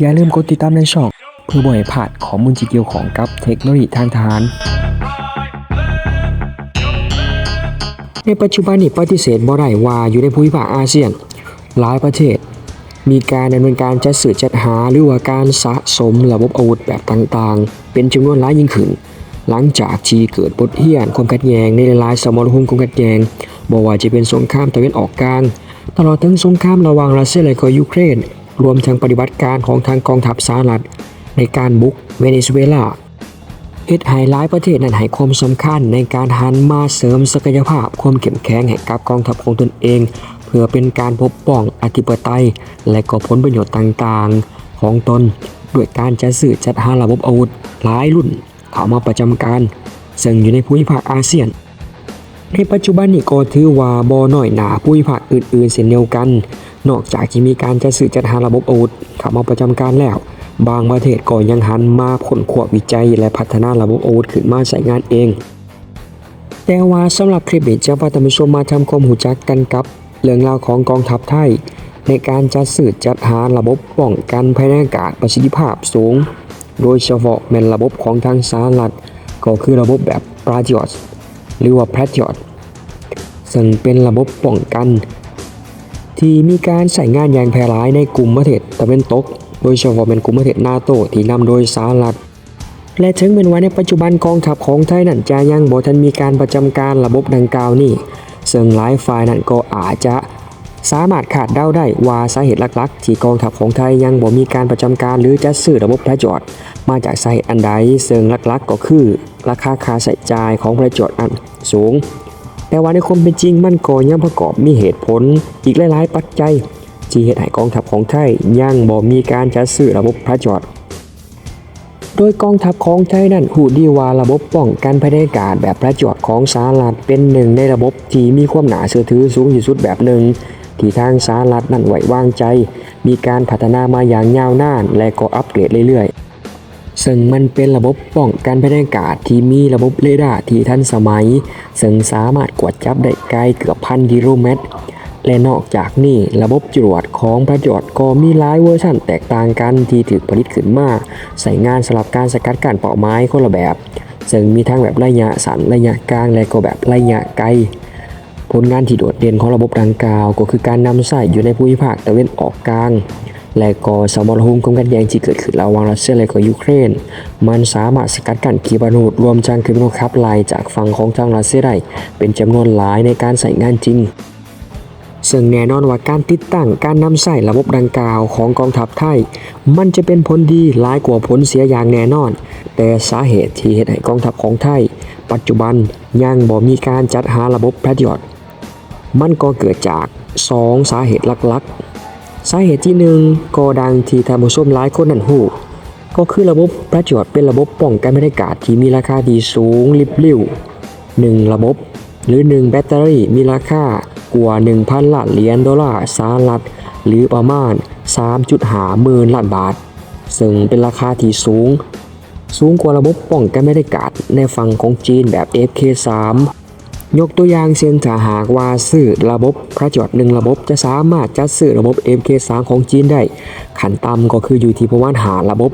อย่าลืมกดติดตามในช่อง เพื่อบ่ให้พลาดข้อมูลที่เกี่ยวของกับเทคโนโลยีทางทหาร ในปัจจุบันนี้ปฏิเสธบ่ได้ว่าอยู่ในภูมิภาคอาเซียน หลายประเทศ มีการดำเนินการจัดซื้อจัดหาหรือว่าการสะสมระบบอาวุธแบบต่างๆ เป็นจำนวนหลายยิ่งขึ้นหลังจากที่เกิดบทเรียนความขัดแย้งในหลายสมรภูมิความขัดแย้งบ่ว่าจะเป็นสงครามตะวันออกกลางตลอดทั้งสงครามระหว่างรัสเซียและก็ยูเครน รวมทั้งปฏิบัติการของทางกองทัพสหรัฐในการบุกเวเนซุเอลาเฮ็ดให้หลายประเทศนั้นให้ความสำคัญในการหันมาเสริมศักยภาพความเข้มแข็งให้กับกองทัพของตนเอง เพื่อเป็นการปกป้องอธิปไตย และก็ผลประโยชน์ต่างๆ ของตนด้วยการจัดซื้อจัดหาระบบอาวุธหลายรุ่นเข้ามาประจำการ ซึ่งอยู่ในภูมิภาคอาเซียน ในปัจจุบันนี้ก็ถือว่าบ่น้อยหนาภูมิภาคอื่นๆเช่นเดียวกัน นอกจากที่มีการจัดซื้อจัดหาระบบอาวุธเข้ามาประจำการแล้ว บางประเทศก็ยังหันมาผลขวบวิจัย และพัฒนาระบบอาวุธขึ้นมาใช้งานเอง แต่ว่าสำหรับคลิปนี้จะพาท่านผู้ชมมาทำความรู้จักกันกับ เรื่องราวของกองทัพไทย ในการจัดซื้อจัดหาระบบป้องกันภายในอากาศประสิทธิภาพสูง โดยเฉพาะแม่นระบบของทางสหรัฐก็คือระบบแบบ Patriot หรือว่า Patriot ซึ่งเป็นระบบป้องกัน ที่มีการใช้งานอย่างแพร่หลายในกลุ่มประเทศตะวันตก โดยเฉพาะเป็นกลุ่มประเทศนาโตที่นำโดยสหรัฐและถึงเป็นว่าในปัจจุบันกองทัพของไทยนั้นจะยังบ่ทันมีการประจำการระบบดังกล่าวนี้ซึ่งหลายฝ่ายนั้นก็อาจจะสามารถคาดเดาได้ว่าสาเหตุหลักๆ ที่กองทัพของไทยยังบ่มีการประจำการหรือจัดซื้อระบบพระจอด มาจากสาเหตุอันใดซึ่งหลักๆ ก็คือ ราคาค่าใช้จ่ายของพระจอดอันสูง แต่ว่าในความเป็นจริงมันก็ยังประกอบมีเหตุผล อีกหลาย ๆ ปัจจัยที่เหตุให้กองทัพของไทยยังบ่มีการจัดซื้อระบบพระจอด โดยกองทัพของไทยนั้นหูดีว่าระบบป้องกันภายในอากาศแบบพระจอดของสหรัฐเป็นหนึ่งในระบบที่มีความหนาเชื่อถือสูงที่สุดแบบหนึ่งที่ทางสหรัฐนั้นไว้วางใจ มีการพัฒนามาอย่างยาวนานและก็อัปเกรดเรื่อยๆ ซึ่งมันเป็นระบบป้องกันภายในอากาศที่มีระบบเรดาร์ที่ทันสมัย ซึ่งสามารถกวดจับได้ไกลเกือบพันกิโลเมตร และนอกจากนี้ระบบจรวดของพระจอดก็มีหลายเวอร์ชันแตกต่างกันที่ถูกผลิตขึ้นมาใส่งานสำหรับการสกัดกั้นเป้าหมายคนละแบบ ซึ่งมีทั้งแบบระยะสั้นระยะกลางและก็แบบระยะไกลผลงานที่โดดเด่นของระบบดังกล่าว ก็คือการนำใส่อยู่ในภูมิภาคตะเวนออกกลาง และก็สมรภูมิความขัดแย้งที่เกิดขึ้นระหว่างรัสเซียและก็ยูเครน มันสามารถสกัดกั้นขีปนาวุธรวมทั้งขีปนาวุธขับไล่จากฝั่งของทางรัสเซียได้เป็นจำนวนหลายในการใส่งานจริงซึ่งแน่นอนว่าการติดตั้งการนำใส่ระบบดังกล่าวของกองทัพไทย มันจะเป็นผลดีหลายกว่าผลเสียอย่างแน่นอน แต่สาเหตุที่เหตุให้กองทัพของไทย ปัจจุบันยังบ่มีการจัดหาระบบประโยชน์มันก็เกิดจาก 2 สาเหตุหลักๆ สาเหตุที่1ก็ดังที่ท่านผู้ชมหลายคนนั้นฮู้ก็คือระบบประโยชน์เป็นระบบป้องกันบรรยากาศที่มีราคาดีสูงริบลิ่ว1ระบบหรือ1แบตเตอรี่มีราคากว่า 1,000ล้านเหรียญดอลลาร์สหรัฐหรือประมาณ 3.5หมื่นล้านบาท ซึ่งเป็นราคาที่สูง สูงกว่าระบบป้องกันบรรยากาศในฝั่งของจีนแบบ FK3 ยกตัวอย่างเช่นถ้าหากว่าซื้อระบบพระจอดหนึ่งระบบจะสามารถจัดซื้อระบบ MK3 ของจีนได้ ขันต่ำก็คืออยู่ที่ประมาณหาระบบ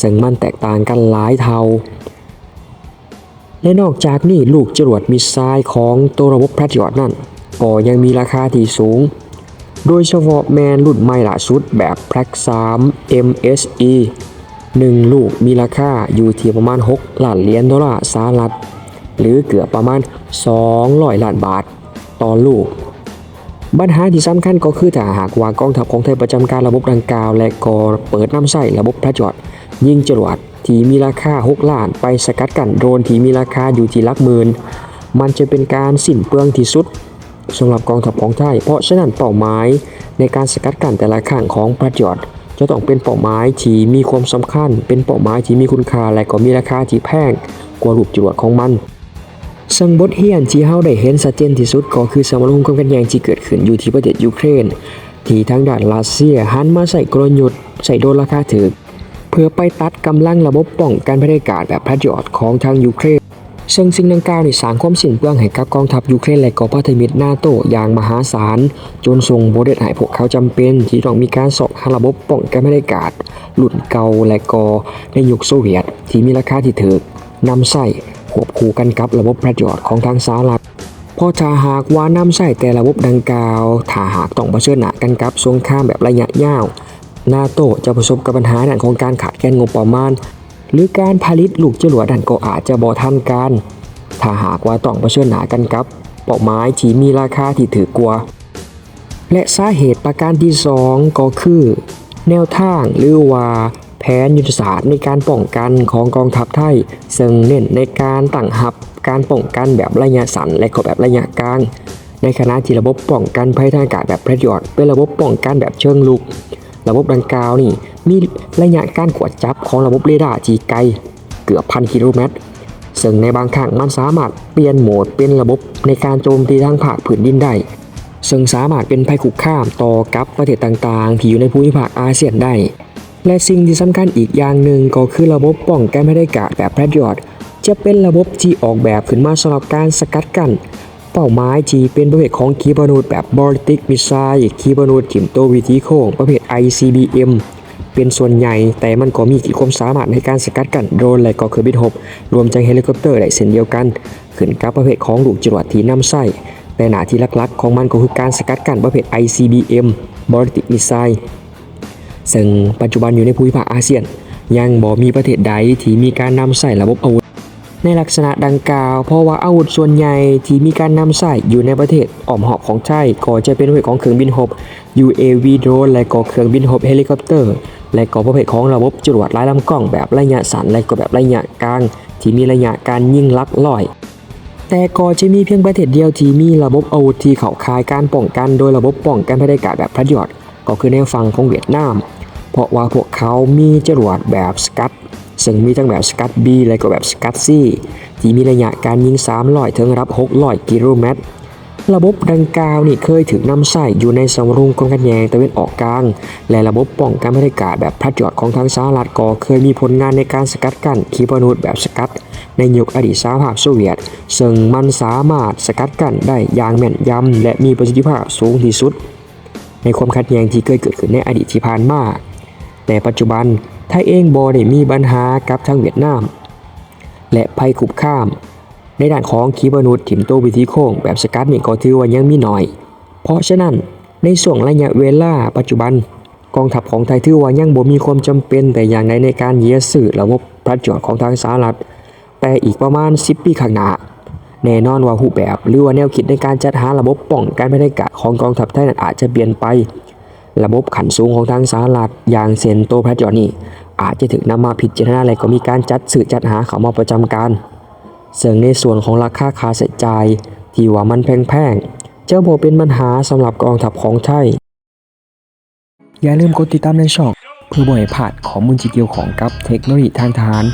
ซึ่งมันแตกต่างกันหลายเท่า และนอกจากนี้ลูกจรวดมิสไซล์ของตัวระบบพระจอดนั่นก็ยังมีราคาที่สูง โดยเฉพาะแมนรุ่นใหม่ล่าสุดแบบ p r a 3 MSE 1 ลูกมีราคาอยู่ที่ประมาณ 6 ล้านเหรียญดอลลาร์สหรัฐ หรือเกือบประมาณ 200 ล้านบาทต่อลูกปัญหาที่สำคัญก็คือถ้าหากว่ากองทัพของไทยประจำการระบบดังกล่าว และก็เปิดน้ำใส่ระบบพระจอด ยิงจรวดที่มีราคา 6 ล้าน ไปสกัดกันโดรนที่มีราคาอยู่ที่หลักหมื่นมันจะเป็นการสิ้นเปลืองที่สุดสำหรับกองทัพของไทย เพราะฉะนั้นเป้าหมายในการสกัดกันแต่ละข้างของพระจอด จะต้องเป็นเป้าหมายที่มีความสำคัญ เป็นเป้าหมายที่มีคุณค่าและก็มีราคาที่แพงกว่าลูกจรวดของมัน ซึ่งบทเรียนที่เฮาได้เห็นชัดเจนที่สุดก็คือสมรภูมิความขัดแย้งที่เกิดขึ้นอยู่ที่ประเทศยูเครน ที่ทางด้านรัสเซียหันมาใส่กลยุทธ์ใส่โดนราคาถึกเพื่อไปตัดกำลังระบบป้องกันภายกาศแบบพระจอดของทางยูเครน ซึ่งสิ่งดังกล่าวนี่สร้างความสิ้นเปลืองให้กับกองทัพยูเครนและก็พันธมิตรนาโตอย่างมหาศาล จนส่งบทเรียนให้พวกเขาจำเป็นที่ต้องมีการสอบหาระบบป้องกันไม่ได้กาดรุ่นเก่าและก็ในยุคโซเวียตที่มีราคาที่ถูกนำใส่ ควบคู่กันกับระบบประโยชน์ของทางสหรัฐพราะถ้าหากว่านำใส่แต่ระบบดังกล่าวถ้าหากต้องเผชิญหน้ากันกับสงครามแบบระยะยาวนาโตจะประสบกับปัญหาด้านของการขาดแคลนงบประมาณ หรือการผลิตลูกจรวดนั่นก็อาจจะบ่ทันการ ถ้าหากว่าต้องเผชิญหน้ากันกับเป้าหมายที่มีราคาที่ถือกว่า และสาเหตุประการที่ 2 ก็คือ แนวทางหรือว่า แผนยุทธศาสตร์ในการป้องกันของกองทัพไทย ซึ่งเน้นในการตั้งหับการป้องกันแบบระยะสั้นและก็แบบระยะกลาง ในขณะที่ระบบป้องกันภัยทางอากาศแบบประโยชน์เป็นระบบป้องกันแบบเชิงลุก ระบบดังกล่าวนี่มีระยะการกวดจับของระบบเรดาร์ที่ไกลเกือบพันกิโลเมตรซึ่งในบางครั้งมันสามารถเปลี่ยนโหมดเป็นระบบในการโจมตีทางภาคพื้นดินได้ ซึ่งสามารถเป็นภัยคุกคามต่อกับประเทศต่างๆ ที่อยู่ในภูมิภาคอาเซียนได้ และสิ่งที่สำคัญอีกอย่างหนึ่งก็คือระบบป้องกันไม่ได้กาดแบบแพทยอดจะเป็นระบบที่ออกแบบขึ้นมาสำหรับการสกัดกั้นเป้าหมายที่เป็นประเภทของขีปนาวุธแบบบอลติกมิสไซล์ขีปนาวุธถิ่มโตวิธีโค้งประเภท ICBM เป็นส่วนใหญ่แต่มันก็มีขีดความสามารถในการสกัดกั้นโดรนและก็เครื่องบินรบรวมทั้งเฮลิคอปเตอร์ได้เช่นเดียวกัน ขึ้นกับประเภทของลูกจรวดที่นำใส่แต่หน้าที่หลักๆ ของมันก็คือการสกัดกั้นประเภท ICBM Ballistic Missile ซึ่ งปัจจุบันอยู่ในภูมิภาคอาเซียน ยังบ่มีประเทศใดที่มีการนำใส่ระบบอาวุธ ในลักษณะดังกล่าว เพราะว่าอาวุธส่วนใหญ่ที่มีการนำใส่อยู่ในประเทศอ้อมหอบของไทยก็จะเป็นประเภทของเครื่องบินรบ UAV โดรนและก็เครื่องบินรบเฮลิคอปเตอร์ และก็ประเภทของระบบจรวดไร้ลำกล้องแบบระยะสั้นและก็แบบระยะกลาง ที่มีระยะการยิงลักร้อยแต่ก็จะมีเพียงประเทศเดียวที่มีระบบอาวุธที่เข้าข่ายการป้องกัน โดยระบบป้องกันภัยได้กาแบบพัดยอดก็คือในฝั่งของเวียดนาม เพราะว่าพวกเขามีจรวดแบบสกัดซึ่งมีทั้งแบบสกัด B และก็แบบสกัด C ที่มีระยะการยิง300ถึงรับ600กิโลเมตร ระบบดังกล่าวนี่เคยถึงนำใส่อยู่ในสมรุงกองกันแยงตะเวนออกกลาง และระบบป้องกันภัยได้กาศแบบพัดยอดของทางสหรัฐก็เคยมีผลงานในการสกัดกั้นขีปนาวุธแบบสกัด ในยุคอดีตสหภาพโซเวียต ซึ่งมันสามารถสกัดกั้นได้อย่างแม่นยำและมีประสิทธิภาพสูงที่สุด ในความขัดแย้งที่เคยเกิดขึ้นในอดีตที่ผ่านมา แต่ปัจจุบันไทยเองบ่ได้มีปัญหากับทางเวียดนาม และภัยคุกคาม ในด้านของขีปนาวุธถิ่มโตวิธีโค้งแบบสกัดนี่ก็ถือว่ายังมีหน้อย เพราะฉะนั้นในช่วงระยะเวลาปัจจุบัน กองทัพของไทยถือว่ายังบ่มีความจำเป็นแต่อย่างใดในการเยียสื่อระบบประโยชน์ของทางสหรัฐ แต่อีกประมาณ 10 ปีข้างหน้าแน่นอนว่ารูแบบ หรือว่าแนวคิดในการจัดหาระบบป้องกันภัยได้กาศของกองทัพไทยนั้นอาจจะเปลี่ยนไป ระบบขันสูงของทางสหรัฐอย่างเซนโตพรจอนี่ อาจจะถึงนำมาพิจารณาและก็มีการจัดสื่อจัดหาเขามาประจำการซึ่งในส่วนของราคาค่าใช้จ่ายที่ว่ามันแพงๆ เจ้าโบเป็นปัญหาสำหรับกองทัพของไทย อย่าลืมกดติดตามในช่อง เพื่อบ่ให้พลาดข้อมูลที่เกี่ยวของกับเทคโนโลยีทางทหาร